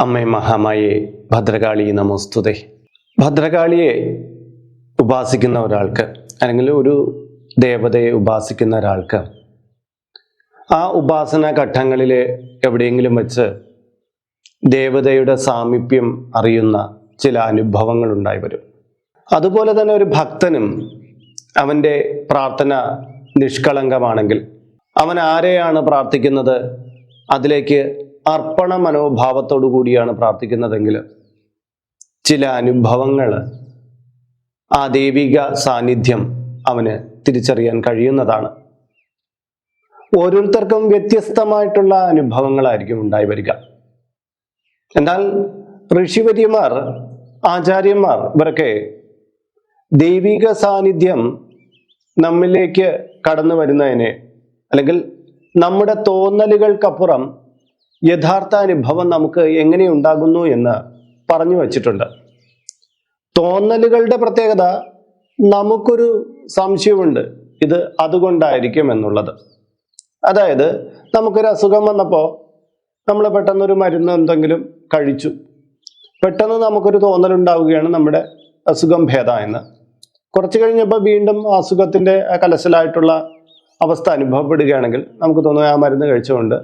അമ്മേ മഹാമായെ ഭദ്രകാളി നമോസ്തുതേ. ഭദ്രകാളിയെ ഉപാസിക്കുന്ന ഒരാൾക്ക് അല്ലെങ്കിൽ ഒരു ദേവതയെ ഉപാസിക്കുന്ന ഒരാൾക്ക് ആ ഉപാസന ഘട്ടങ്ങളിൽ എവിടെയെങ്കിലും വെച്ച് ദേവതയുടെ സാമീപ്യം അറിയുന്ന ചില അനുഭവങ്ങൾ ഉണ്ടായി വരും. അതുപോലെ തന്നെ ഒരു ഭക്തനും അവന്റെ പ്രാർത്ഥന നിഷ്കളങ്കമാണെങ്കിൽ അവൻ ആരെയാണ് പ്രാർത്ഥിക്കുന്നത്? അതിലേക്ക് അർപ്പണ മനോഭാവത്തോടു കൂടിയാണ് പ്രാർത്ഥിക്കുന്നതെങ്കിൽ ചില അനുഭവങ്ങൾ ആ ദൈവിക സാന്നിധ്യം അവന് തിരിച്ചറിയാൻ കഴിയുന്നതാണ്. ഓരോരുത്തർക്കും വ്യത്യസ്തമായിട്ടുള്ള അനുഭവങ്ങളായിരിക്കും ഉണ്ടായി വരിക. എന്നാൽ ഋഷിവര്യമാർ ആചാര്യന്മാർ ഇവരൊക്കെ ദൈവിക സാന്നിധ്യം നമ്മിലേക്ക് കടന്നു വരുന്നതിനെ അല്ലെങ്കിൽ നമ്മുടെ തോന്നലുകൾക്കപ്പുറം യഥാർത്ഥ അനുഭവം നമുക്ക് എങ്ങനെ ഉണ്ടാകുന്നു എന്ന് പറഞ്ഞു വച്ചിട്ടുണ്ട്. തോന്നലുകളുടെ പ്രത്യേകത നമുക്കൊരു സംശയമുണ്ട് ഇത് അതുകൊണ്ടായിരിക്കും എന്നുള്ളത്. അതായത് നമുക്കൊരു അസുഖം വന്നപ്പോൾ നമ്മൾ പെട്ടെന്നൊരു മരുന്ന് എന്തെങ്കിലും കഴിച്ചു. പെട്ടെന്ന് നമുക്കൊരു തോന്നലുണ്ടാവുകയാണ് നമ്മുടെ അസുഖം ഭേദ എന്ന്. കുറച്ച് കഴിഞ്ഞപ്പോൾ വീണ്ടും അസുഖത്തിന്റെ കലശലായിട്ടുള്ള അവസ്ഥ അനുഭവപ്പെടുകയാണെങ്കിൽ നമുക്ക് തോന്നും ആ മരുന്ന് കഴിച്ചുകൊണ്ട്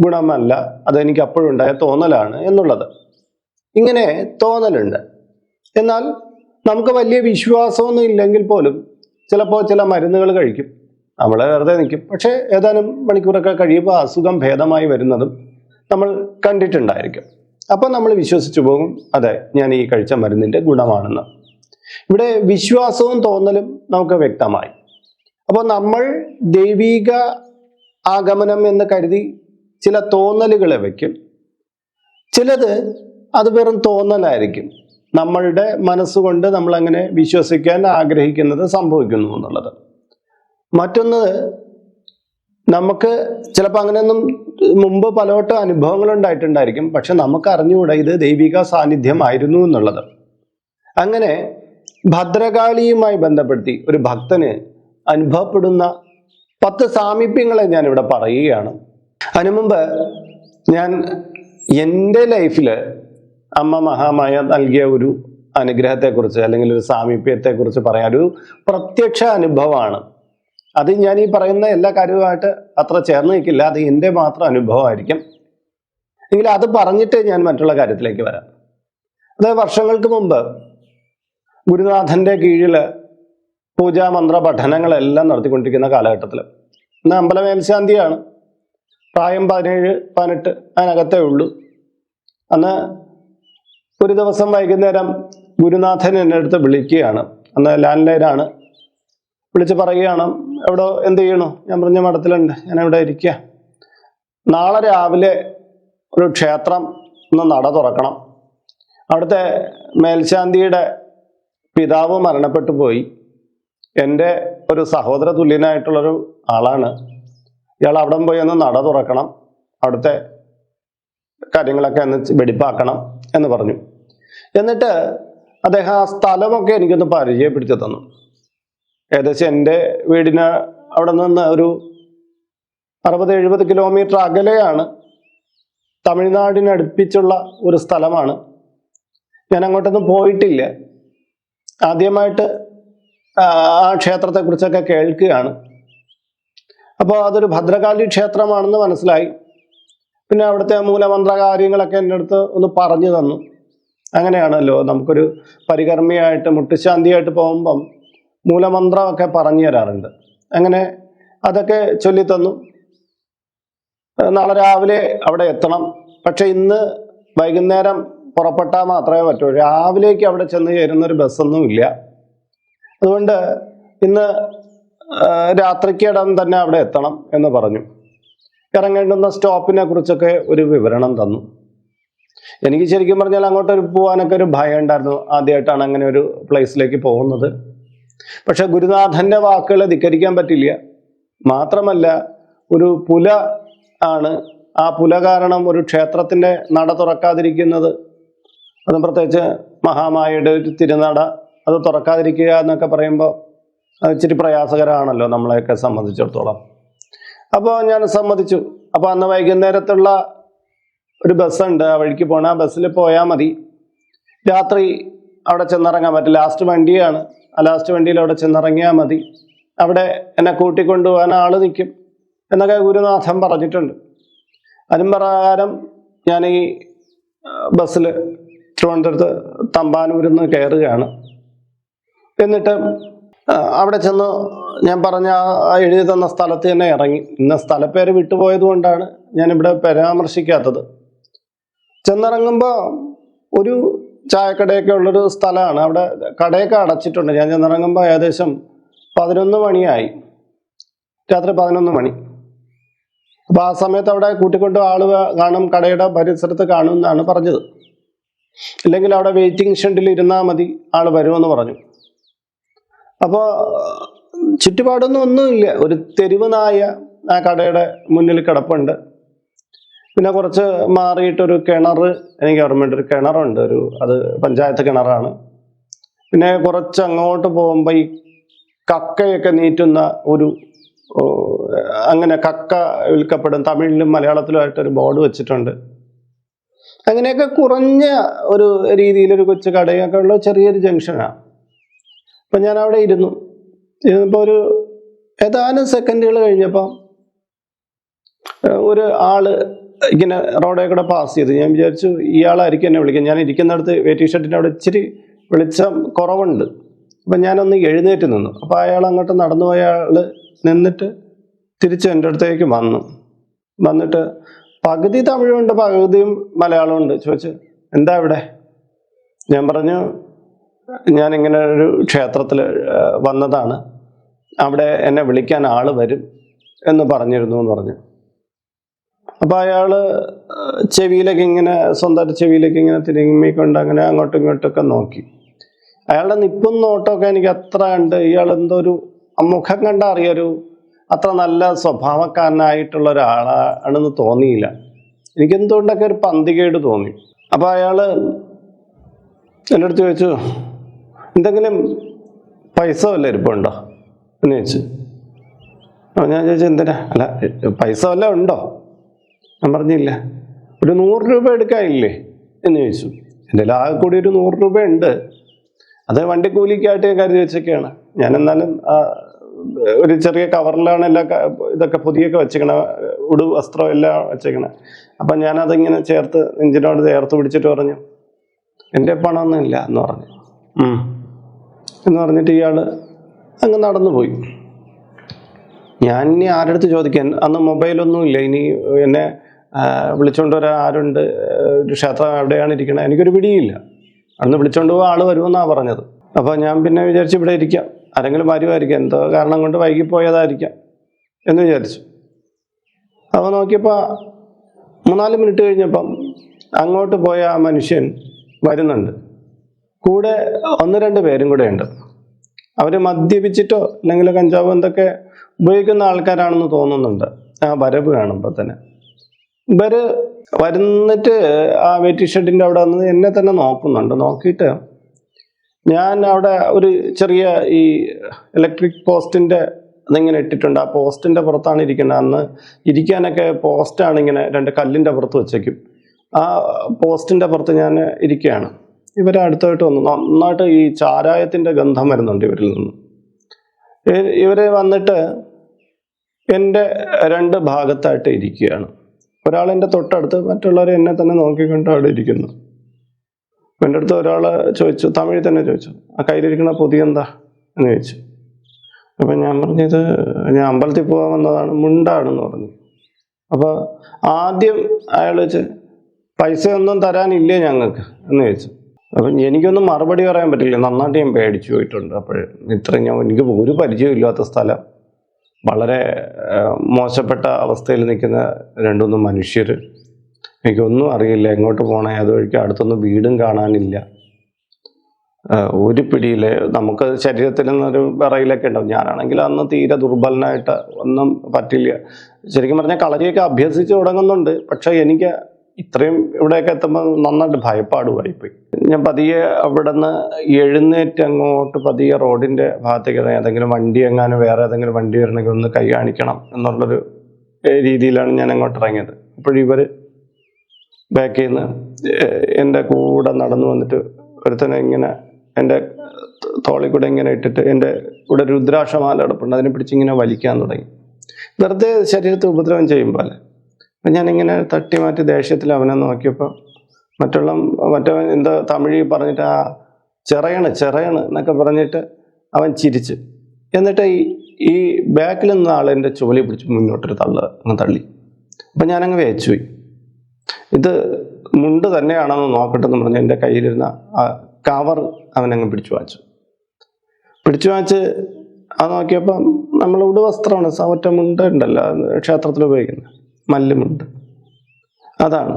ഗുണമല്ല. അതെനിക്ക് അപ്പോഴുണ്ടായ തോന്നലാണ് എന്നുള്ളത്. ഇങ്ങനെ തോന്നലുണ്ട്. എന്നാൽ നമുക്ക് വലിയ വിശ്വാസമൊന്നും ഇല്ലെങ്കിൽ പോലും ചിലപ്പോൾ ചില മരുന്നുകൾ കഴിക്കും. നമ്മൾ വെറുതെ നിൽക്കും. പക്ഷേ ഏതാനും മണിക്കൂറൊക്കെ കഴിയുമ്പോൾ അസുഖം ഭേദമായി വരുന്നതും നമ്മൾ കണ്ടിട്ടുണ്ടായിരിക്കും. അപ്പം നമ്മൾ വിശ്വസിച്ചു പോകും അതെ ഞാൻ ഈ കഴിച്ച മരുന്നിന്റെ ഗുണമാണെന്ന്. ഇവിടെ വിശ്വാസവും തോന്നലും നമുക്ക് വ്യക്തമായി. അപ്പോൾ നമ്മൾ ദൈവീക ആഗമനം എന്ന് കരുതി ചില തോന്നലുകളെ വയ്ക്കും. ചിലത് അത് വെറും തോന്നലായിരിക്കും. നമ്മളുടെ മനസ്സുകൊണ്ട് നമ്മൾ അങ്ങനെ വിശ്വസിക്കാൻ ആഗ്രഹിക്കുന്നത് സംഭവിക്കുന്നു എന്നുള്ളത്. മറ്റൊന്ന് നമുക്ക് ചിലപ്പോൾ അങ്ങനെയൊന്നും മുമ്പ് പലവട്ടം അനുഭവങ്ങൾ ഉണ്ടായിട്ടുണ്ടായിരിക്കും. പക്ഷെ നമുക്ക് അറിഞ്ഞുകൂടെ ഇത് ദൈവിക സാന്നിധ്യമായിരുന്നു എന്നുള്ളത്. അങ്ങനെ ഭദ്രകാളിയുമായി ബന്ധപ്പെടുത്തി ഒരു ഭക്തന് അനുഭവപ്പെടുന്ന പത്ത് സാമീപ്യങ്ങളെ ഞാൻ ഇവിടെ പറയുകയാണ്. അതിനു മുമ്പ് ഞാൻ എന്റെ ലൈഫിൽ അമ്മ മഹാമായ നൽകിയ ഒരു അനുഗ്രഹത്തെക്കുറിച്ച് അല്ലെങ്കിൽ ഒരു സാമീപ്യത്തെക്കുറിച്ച് പറയാൻ ഒരു പ്രത്യക്ഷ അനുഭവമാണ്. അത് ഞാൻ ഈ പറയുന്ന എല്ലാ കാര്യവുമായിട്ട് അത്ര ചേർന്ന് നിൽക്കില്ല. അത് എന്റെ മാത്രം അനുഭവമായിരിക്കും. എങ്കിൽ അത് പറഞ്ഞിട്ട് ഞാൻ മറ്റുള്ള കാര്യത്തിലേക്ക് വരാം. അതായത് വർഷങ്ങൾക്ക് മുമ്പ് ഗുരുനാഥന്റെ കീഴിൽ പൂജാമന്ത്ര പഠനങ്ങളെല്ലാം നടത്തിക്കൊണ്ടിരിക്കുന്ന കാലഘട്ടത്തിൽ. ഇന്ന് അമ്പല മേൽശാന്തിയാണ് പ്രായം പതിനേഴ് പതിനെട്ട് അതിനകത്തേ ഉള്ളൂ. അന്ന് ഒരു ദിവസം വൈകുന്നേരം ഗുരുനാഥൻ എന്നെ അടുത്ത് വിളിക്കുകയാണ്. അന്ന് ലാൻഡ് ലൈനാണ് വിളിച്ച് പറയുകയാണ് എവിടെ എന്ത് ചെയ്യണു? ഞാൻ പറഞ്ഞ മഠത്തിലുണ്ട്. ഞാൻ എവിടെ ഇരിക്കുക നാളെ രാവിലെ ഒരു ക്ഷേത്രം ഒന്ന് നട തുറക്കണം. അവിടുത്തെ മേൽശാന്തിയുടെ പിതാവ് മരണപ്പെട്ടു പോയി. എന്റെ ഒരു സഹോദര തുല്യനായിട്ടുള്ളൊരു ആളാണ്. ഇയാൾ അവിടെ പോയി ഒന്ന് നട തുറക്കണം. അവിടുത്തെ കാര്യങ്ങളൊക്കെ ഒന്ന് വെടിപ്പാക്കണം എന്ന് പറഞ്ഞു. എന്നിട്ട് അദ്ദേഹം ആ സ്ഥലമൊക്കെ എനിക്കൊന്ന് പരിചയപ്പെടുത്തി തന്നു. ഏകദേശം എന്റെ വീടിന് അവിടെ നിന്ന് ഒരു അറുപത് എഴുപത് കിലോമീറ്റർ അകലെയാണ് തമിഴ്നാടിനടുപ്പിച്ചുള്ള ഒരു സ്ഥലമാണ്. ഞാൻ അങ്ങോട്ടൊന്നും പോയിട്ടില്ല. ആദ്യമായിട്ട് ആ ക്ഷേത്രത്തെക്കുറിച്ചൊക്കെ കേൾക്കുകയാണ്. അപ്പോൾ അതൊരു ഭദ്രകാളി ക്ഷേത്രമാണെന്ന് മനസ്സിലായി. പിന്നെ അവിടുത്തെ മൂലമന്ത്ര കാര്യങ്ങളൊക്കെ എന്റെ അടുത്ത് ഒന്ന് പറഞ്ഞു തന്നു. അങ്ങനെയാണല്ലോ നമുക്കൊരു പരികർമ്മിയായിട്ട് മുട്ടുശാന്തിയായിട്ട് പോകുമ്പം മൂലമന്ത്രമൊക്കെ പറഞ്ഞു തരാറുണ്ട്. അങ്ങനെ അതൊക്കെ ചൊല്ലിത്തന്നു. നാളെ രാവിലെ അവിടെ എത്തണം. പക്ഷെ ഇന്ന് വൈകുന്നേരം പുറപ്പെട്ടാൽ മാത്രമേ പറ്റൂ. രാവിലേക്ക് അവിടെ ചെന്ന് ചേരുന്ന ഒരു ബസ്സൊന്നും ഇല്ല അതുകൊണ്ട് ഇന്ന് രാത്രിക്കിടം തന്നെ അവിടെ എത്തണം എന്ന് പറഞ്ഞു. ഇറങ്ങേണ്ടുന്ന സ്റ്റോപ്പിനെ കുറിച്ചൊക്കെ ഒരു വിവരണം തന്നു. എനിക്ക് ശരിക്കും പറഞ്ഞാൽ അങ്ങോട്ട് ഒരു പോകാനൊക്കെ ഒരു ഭയം ഉണ്ടായിരുന്നു. ആദ്യമായിട്ടാണ് അങ്ങനെ ഒരു പ്ലേസിലേക്ക് പോകുന്നത്. പക്ഷെ ഗുരുനാഥന്റെ വാക്കുകളെ ധിക്കരിക്കാൻ പറ്റില്ല. മാത്രമല്ല ഒരു പുല ആണ്. ആ പുല കാരണം ഒരു ക്ഷേത്രത്തിന്റെ നട തുറക്കാതിരിക്കുന്നത് അതും പ്രത്യേകിച്ച് മഹാമായയുടെ ഒരു തിരുനട അത് തുറക്കാതിരിക്കുക എന്നൊക്കെ പറയുമ്പോൾ അത് ഇച്ചിരി പ്രയാസകരമാണല്ലോ നമ്മളെയൊക്കെ സംബന്ധിച്ചിടത്തോളം. അപ്പോൾ ഞാൻ സമ്മതിച്ചു. അപ്പോൾ അന്ന് വൈകുന്നേരത്തുള്ള ഒരു ബസ്സുണ്ട്. ആ വഴിക്ക് പോകണം ആ ബസ്സിൽ പോയാൽ മതി. രാത്രി അവിടെ ചെന്നിറങ്ങാൻ പറ്റും ലാസ്റ്റ് വണ്ടിയാണ്. ആ ലാസ്റ്റ് വണ്ടിയിൽ അവിടെ ചെന്നിറങ്ങിയാൽ മതി. അവിടെ എന്നെ കൂട്ടിക്കൊണ്ടുപോകാൻ ആൾ നിൽക്കും എന്നൊക്കെ ഗുരുനാഥൻ പറഞ്ഞിട്ടുണ്ട്. അതിന് പ്രകാരം ഞാൻ ഈ ബസ്സിൽ തിരുവനന്തപുരത്ത് തമ്പാനൂരിൽ നിന്ന് കയറുകയാണ്. എന്നിട്ട് അവിടെ ചെന്ന് ഞാൻ പറഞ്ഞ എഴുതി തന്ന സ്ഥലത്ത് തന്നെ ഇറങ്ങി. ഇന്ന സ്ഥലപ്പേര് വിട്ടുപോയത് കൊണ്ടാണ് ഞാനിവിടെ പരാമർശിക്കാത്തത്. ചെന്നിറങ്ങുമ്പോൾ ഒരു ചായക്കടയൊക്കെ ഉള്ളൊരു സ്ഥലമാണ്. അവിടെ കടയൊക്കെ അടച്ചിട്ടുണ്ട്. ഞാൻ ചെന്നിറങ്ങുമ്പോൾ ഏകദേശം പതിനൊന്ന് മണിയായി. രാത്രി പതിനൊന്ന് മണി. അപ്പോൾ ആ സമയത്ത് അവിടെ കൂട്ടിക്കൊണ്ട് ആൾ കാണും കടയുടെ പരിസരത്ത് കാണും എന്നാണ് പറഞ്ഞത്. ഇല്ലെങ്കിൽ അവിടെ വെയിറ്റിംഗ് ഷെഡിൽ ഇരുന്നാൽ മതി ആൾ വരുമെന്ന് പറഞ്ഞു. അപ്പോൾ ചുറ്റുപാടൊന്നും ഒന്നുമില്ല ഒരു തെരുവ് നായ ആ കടയുടെ മുന്നിൽ കിടപ്പുണ്ട്. പിന്നെ കുറച്ച് മാറിയിട്ടൊരു കിണർ എനിക്ക് ഓർമ്മയുണ്ട് ഒരു കിണറുണ്ട്. ഒരു അത് പഞ്ചായത്ത് കിണറാണ്. പിന്നെ കുറച്ച് അങ്ങോട്ട് പോകുമ്പോൾ ഈ കക്കയൊക്കെ നീറ്റുന്ന ഒരു അങ്ങനെ കക്ക വിൽക്കപ്പെടും. തമിഴിലും മലയാളത്തിലുമായിട്ട് ഒരു ബോർഡ് വെച്ചിട്ടുണ്ട്. അങ്ങനെയൊക്കെ കുറഞ്ഞ ഒരു രീതിയിലൊരു കൊച്ചു കടയൊക്കെ ഉള്ള ചെറിയൊരു ജംഗ്ഷനാണ്. അപ്പം ഞാൻ അവിടെ ഇരുന്നു. ഇരുന്നപ്പോൾ ഒരു ഏതാനും സെക്കൻഡുകൾ കഴിഞ്ഞപ്പോൾ ഒരു ആൾ ഇങ്ങനെ റോഡേ കൂടെ പാസ് ചെയ്ത്. ഞാൻ വിചാരിച്ചു ഇയാളായിരിക്കും എന്നെ വിളിക്കുക ഞാൻ ഇരിക്കുന്നിടത്ത് വെയിറ്റിംഗ് ഷർട്ടിന്റെ അവിടെ ഇച്ചിരി വെളിച്ചം കുറവുണ്ട്. അപ്പം ഞാനൊന്ന് എഴുന്നേറ്റ് നിന്നു. അപ്പോൾ അയാൾ അങ്ങോട്ട് നടന്നു പോയ നിന്നിട്ട് തിരിച്ച് എന്റെ അടുത്തേക്ക് വന്നു. വന്നിട്ട് പകുതി തമിഴുണ്ട് പകുതിയും മലയാളമുണ്ട്. ചോദിച്ചു എന്താ ഇവിടെ? ഞാൻ പറഞ്ഞു ഞാൻ ഇങ്ങനെ ഒരു ക്ഷേത്രത്തിൽ വന്നതാണ്. അവിടെ എന്നെ വിളിക്കാൻ ആൾ വരും എന്ന് പറഞ്ഞിരുന്നു എന്ന് പറഞ്ഞു അപ്പോൾ അയാൾ ചെവിയിലേക്ക് ഇങ്ങനെ സ്വന്തമായിട്ട് ചെവിയിലേക്ക് ഇങ്ങനെ തിരുമ്മിക്കൊണ്ട് അങ്ങനെ അങ്ങോട്ടും ഇങ്ങോട്ടൊക്കെ നോക്കി. അയാളുടെ നിപ്പും നോട്ടമൊക്കെ എനിക്ക് അത്ര ഉണ്ട്. ഇയാൾ എന്തോ ഒരു മുഖം കണ്ട അറിയൊരു അത്ര നല്ല സ്വഭാവക്കാരനായിട്ടുള്ള ഒരാളാണെന്ന് തോന്നിയില്ല. എനിക്ക് എന്തുകൊണ്ടൊക്കെ ഒരു പന്തികേട് തോന്നി. അപ്പോൾ അയാൾ എന്റെ അടുത്ത് ചോദിച്ചു എന്തെങ്കിലും പൈസ വല്ല ഇരിപ്പുണ്ടോ? എന്ന് ചോദിച്ചു. ആ ഞാൻ ചോദിച്ചു എന്തിനാ? അല്ല പൈസ വല്ല ഉണ്ടോ? ഞാൻ പറഞ്ഞില്ല. ഒരു നൂറ് രൂപ എടുക്കാനില്ലേ? എന്ന് ചോദിച്ചു. എന്റെ ആകെ കൂടി ഒരു നൂറ് രൂപ ഉണ്ട്. അത് വണ്ടി കൂലിക്കായിട്ട് ഞാൻ കരുതി വെച്ചൊക്കെയാണ്. ഞാൻ എന്നാലും ഒരു ചെറിയ കവറിലാണ് എല്ലാ ഇതൊക്കെ പൊതിയൊക്കെ വെച്ചേക്കണ ഉടു വസ്ത്രം എല്ലാം വെച്ചേക്കണേ. അപ്പം ഞാനതിങ്ങനെ ചേർത്ത് എഞ്ചിനോട് ചേർത്ത് പിടിച്ചിട്ട് പറഞ്ഞു എന്റെ പണമൊന്നും ഇല്ല എന്ന് പറഞ്ഞു. എന്ന് പറഞ്ഞിട്ട് ഇയാൾ അങ്ങ് നടന്നു പോയി ഞാൻ ഇനി ആരുടെ അടുത്ത് ചോദിക്കാൻ? അന്ന് മൊബൈലൊന്നും ഇല്ല. ഇനി എന്നെ വിളിച്ചുകൊണ്ട് വരാൻ ആരുണ്ട്? ഒരു ക്ഷേത്രം എവിടെയാണ് ഇരിക്കണത് എനിക്കൊരു പിടിയില്ല. അന്ന് വിളിച്ചോണ്ട് പോകാൻ ആൾ വരുമെന്നാണ് പറഞ്ഞത്. അപ്പോൾ ഞാൻ പിന്നെ വിചാരിച്ച് ഇവിടെ ഇരിക്കാം. ആരെങ്കിലും വരുമായിരിക്കാം എന്തോ കാരണം കൊണ്ട് വൈകിപ്പോയതായിരിക്കാം എന്ന് വിചാരിച്ചു. അപ്പോൾ നോക്കിയപ്പോൾ മൂന്നാൽ മിനിറ്റ് കഴിഞ്ഞപ്പം അങ്ങോട്ട് പോയ ആ മനുഷ്യൻ വരുന്നുണ്ട്. കൂടെ ഒന്ന് രണ്ട് പേരും കൂടെ ഉണ്ട്. അവർ മദ്യപിച്ചിട്ടോ അല്ലെങ്കിൽ കഞ്ചാവ് എന്തൊക്കെ ഉപയോഗിക്കുന്ന ആൾക്കാരാണെന്ന് തോന്നുന്നുണ്ട്. ആ വരവ് കാണുമ്പോൾ തന്നെ. ഇവർ വരുന്നിട്ട് ആ വെയിറ്റിംഗ് ഷെഡിന്റെ അവിടെ വന്ന് എന്നെ തന്നെ നോക്കുന്നുണ്ട്. നോക്കിയിട്ട് ഞാൻ അവിടെ ഒരു ചെറിയ ഈ ഇലക്ട്രിക് പോസ്റ്റിന്റെ അതിങ്ങനെ ഇട്ടിട്ടുണ്ട്. ആ പോസ്റ്റിന്റെ പുറത്താണ് ഇരിക്കുന്നത്. അന്ന് ഇരിക്കാനൊക്കെ പോസ്റ്റാണ് ഇങ്ങനെ രണ്ട് കല്ലിന്റെ പുറത്ത് വെച്ചേക്കും. ആ പോസ്റ്റിന്റെ പുറത്ത് ഞാൻ ഇരിക്കുകയാണ്. ഇവർ അടുത്തായിട്ട് വന്നു. നന്നായിട്ട് ഈ ചാരായത്തിന്റെ ഗന്ധം വരുന്നുണ്ട് ഇവരിൽ നിന്ന്. ഇവരെ വന്നിട്ട് എന്റെ രണ്ട് ഭാഗത്തായിട്ട് ഇരിക്കുകയാണ്. ഒരാൾ എന്റെ തൊട്ടടുത്ത് മറ്റുള്ളവർ എന്നെ തന്നെ നോക്കിക്കൊണ്ട് അവിടെ ഇരിക്കുന്നു. എന്റെ അടുത്ത് ഒരാൾ ചോദിച്ചു തമിഴിൽ തന്നെ ചോദിച്ചു ആ കയ്യിലിരിക്കുന്ന പൊതി എന്താ എന്ന് ചോദിച്ചു. അപ്പം ഞാൻ പറഞ്ഞത് ഞാൻ അമ്പലത്തിൽ പോകാൻ വന്നതാണ് മുണ്ടാണെന്ന് പറഞ്ഞു. അപ്പോൾ ആദ്യം അയാൾ വെച്ച് പൈസ ഒന്നും തരാനില്ലേ ഞങ്ങൾക്ക്? എന്ന് ചോദിച്ചു. അപ്പം എനിക്കൊന്നും മറുപടി പറയാൻ പറ്റില്ല. നന്നായിട്ട് ഞാൻ പേടിച്ചു പോയിട്ടുണ്ട്. അപ്പോൾ ഇത്രയും ഞാൻ എനിക്ക് ഒരു പരിചയമില്ലാത്ത സ്ഥലം. വളരെ മോശപ്പെട്ട അവസ്ഥയിൽ നിൽക്കുന്ന രണ്ടുമൂന്ന് മനുഷ്യർ. എനിക്കൊന്നും അറിയില്ല എങ്ങോട്ട് പോകണേ അതുവഴിക്ക് അടുത്തൊന്നും വീടും കാണാനില്ല. ഒരു പിടിയിൽ നമുക്ക് ശരീരത്തിൽ നിന്നൊരു വിറയിലൊക്കെ ഉണ്ടാവും. ഞാനാണെങ്കിൽ അന്ന് തീരെ ദുർബലനായിട്ട് ഒന്നും പറ്റില്ല. ശരിക്കും പറഞ്ഞാൽ കളരിയൊക്കെ അഭ്യസിച്ച് തുടങ്ങുന്നുണ്ട്. പക്ഷേ എനിക്ക് ഇത്രയും ഇവിടെയൊക്കെ എത്തുമ്പോൾ നന്നായിട്ട് ഭയപ്പാടുമായിപ്പോയി ഞാൻ പതിയെ അവിടെ നിന്ന് എഴുന്നേറ്റ് അങ്ങോട്ട് പതിയെ റോഡിന്റെ ഭാഗത്തേക്ക് ഏതെങ്കിലും വണ്ടി എങ്ങാനും വേറെ ഏതെങ്കിലും വണ്ടി വരണമെങ്കിൽ ഒന്ന് കൈ കാണിക്കണം എന്നുള്ളൊരു രീതിയിലാണ് ഞാൻ അങ്ങോട്ട് ഇറങ്ങിയത്. അപ്പോഴിവർ ബാക്കിൽ നിന്ന് എന്റെ കൂടെ നടന്നു വന്നിട്ട് ഒരുത്തനെ ഇങ്ങനെ എന്റെ തോളിൽ കൂടെ ഇങ്ങനെ ഇട്ടിട്ട് എന്റെ കൂടെ രുദ്രാക്ഷമാല കിടപ്പുണ്ട് അതിനെ പിടിച്ച് ഇങ്ങനെ വലിക്കാൻ തുടങ്ങി. വെറുതെ ശരീരത്തെ ഉപദ്രവം ചെയ്യുമ്പോൾ ഞാനിങ്ങനെ തട്ടി മാറ്റി ദേഷ്യത്തിൽ അവനെ നോക്കിയപ്പോൾ മറ്റുള്ള മറ്റവൻ എന്താ തമിഴിൽ പറഞ്ഞിട്ട് ആ ചെറയണ് ചെറയണ് എന്നൊക്കെ പറഞ്ഞിട്ട് അവൻ ചിരിച്ച്. എന്നിട്ട് ഈ ഈ ബാക്കിൽ നിന്ന ആൾ എന്റെ ചുവലി പിടിച്ച് മുന്നോട്ടൊരു തള്ള അങ്ങ് തള്ളി. അപ്പം ഞാനങ്ങ് വേച്ചുപോയി. ഇത് മുണ്ട് തന്നെയാണെന്ന് നോക്കട്ടെ എന്ന് പറഞ്ഞ് എന്റെ കയ്യിലിരുന്ന ആ കവർ അവനങ്ങ് പിടിച്ചു വാച്ചു. പിടിച്ചു വാച്ച് അത് നോക്കിയപ്പം നമ്മൾ ഉടുവസ്ത്രമാണ് സവറ്റ മുണ്ട് ഉണ്ടല്ലോ ക്ഷേത്രത്തിൽ ഉപയോഗിക്കുന്നത്. മല്ലുമുണ്ട്. അതാണ്.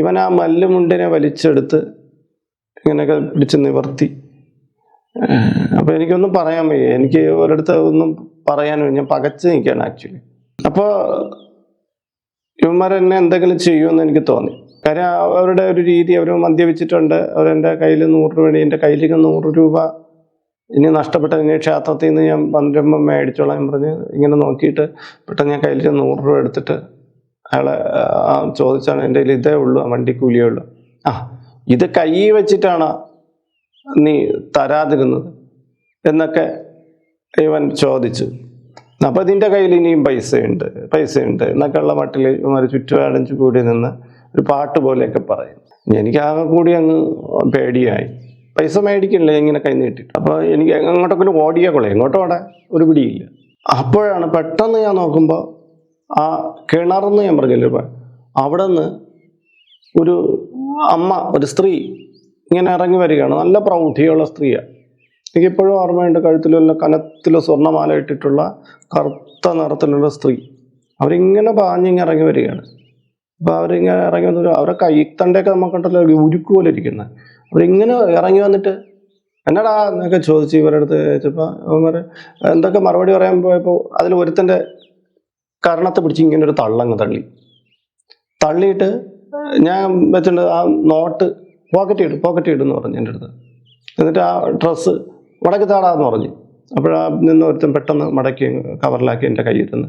ഇവൻ ആ മല്ലുമുണ്ടിനെ വലിച്ചെടുത്ത് ഇങ്ങനെയൊക്കെ പിടിച്ച് നിവർത്തി. അപ്പൊ എനിക്കൊന്നും പറയാൻ വയ്യ. എനിക്ക് ഒരിടത്ത് ഒന്നും പറയാനും ഞാൻ പകച്ച് നിൽക്കുകയാണ് ആക്ച്വലി. അപ്പോൾ ഇവന്മാർ എന്നെ എന്തെങ്കിലും ചെയ്യുമെന്ന് എനിക്ക് തോന്നി. കാര്യം അവരുടെ ഒരു രീതി അവർ മദ്യപിച്ചിട്ടുണ്ട്. അവരെന്റെ കയ്യിൽ നൂറ് രൂപ എന്റെ കയ്യിലേക്ക് നൂറ് രൂപ ഇനി നഷ്ടപ്പെട്ട ഇനി ക്ഷേത്രത്തിൽ നിന്ന് ഞാൻ പന്ത്രണ്ട് മേടിച്ചോളാം പറഞ്ഞ് ഇങ്ങനെ നോക്കിയിട്ട് പെട്ടെന്ന് ഞാൻ കയ്യിൽ നൂറ് രൂപ എടുത്തിട്ട് ആ, ചോദിച്ചാണ് എന്റെ കയ്യിൽ ഇതേ ഉള്ളൂ വണ്ടിക്കൂലിയേ ഉള്ളൂ. ആ ഇത് കൈ വെച്ചിട്ടാണ് നീ തരാതിരുന്നത് എന്നൊക്കെ ഇവൻ ചോദിച്ചു. അപ്പോൾ ഇതിന്റെ കയ്യിൽ ഇനിയും പൈസയുണ്ട് പൈസയുണ്ട് എന്നൊക്കെയുള്ള മട്ടിൽ ഇവന്മാർ ചുറ്റുപാടഞ്ചു കൂടി നിന്ന് ഒരു പാട്ട് പോലെയൊക്കെ പറയും. എനിക്ക് ആകെ കൂടി അങ്ങ് പേടിയായി. പൈസ മേടിക്കില്ല ഇങ്ങനെ കൈ നീട്ടിട്ട്. അപ്പോൾ എനിക്ക് എങ്ങോട്ടൊക്കെ ഓടിയാ കൊള്ളേ എങ്ങോട്ടും അവിടെ ഒരു പിടിയില്ല. അപ്പോഴാണ് പെട്ടെന്ന് ഞാൻ നോക്കുമ്പോൾ ആ കിണറെന്ന് ഞാൻ പറഞ്ഞില്ല അവിടെ നിന്ന് ഒരു അമ്മ ഒരു സ്ത്രീ ഇങ്ങനെ ഇറങ്ങി വരികയാണ്. നല്ല പ്രൗഢിയുള്ള സ്ത്രീയാണ് എനിക്കിപ്പോഴും ഓർമ്മയുണ്ട് കഴുത്തിലുള്ള കനത്തിലോ സ്വർണമാല ഇട്ടിട്ടുള്ള കറുത്ത നിറത്തിലുള്ള സ്ത്രീ. അവരിങ്ങനെ പാഞ്ഞിങ്ങനെ ഇറങ്ങി വരികയാണ്. അപ്പോൾ അവരിങ്ങനെ ഇറങ്ങി വന്നിട്ട് അവരെ കൈത്തണ്ടയൊക്കെ കണ്ടല്ലോ ഉരുക്ക് പോലെ ഇരിക്കുന്നത് അവരിങ്ങനെ ഇറങ്ങി വന്നിട്ട് എന്നടാ? എന്നൊക്കെ ചോദിച്ചു ഇവരുടെ അടുത്ത് ചോദിച്ചപ്പോൾ എന്തൊക്കെ മറുപടി പറയാൻ പോയപ്പോൾ അതിൽ ഒരുത്തന്റെ കരണത്തെ പിടിച്ച് ഇങ്ങനെ ഒരു തള്ളങ്ങ് തള്ളി. തള്ളിയിട്ട് ഞാൻ വെച്ചിട്ടുണ്ട് ആ നോട്ട് പോക്കറ്റ് ഇടും പോക്കറ്റ് ഇടും എന്ന് പറഞ്ഞു എന്റെ അടുത്ത്. എന്നിട്ട് ആ ഡ്രസ്സ് മടക്കി താടാന്ന് പറഞ്ഞു. അപ്പോഴാ നിന്ന് ഒരുത്തൻ പെട്ടെന്ന് മടക്കി കവറിലാക്കി എന്റെ കയ്യിൽ തന്ന്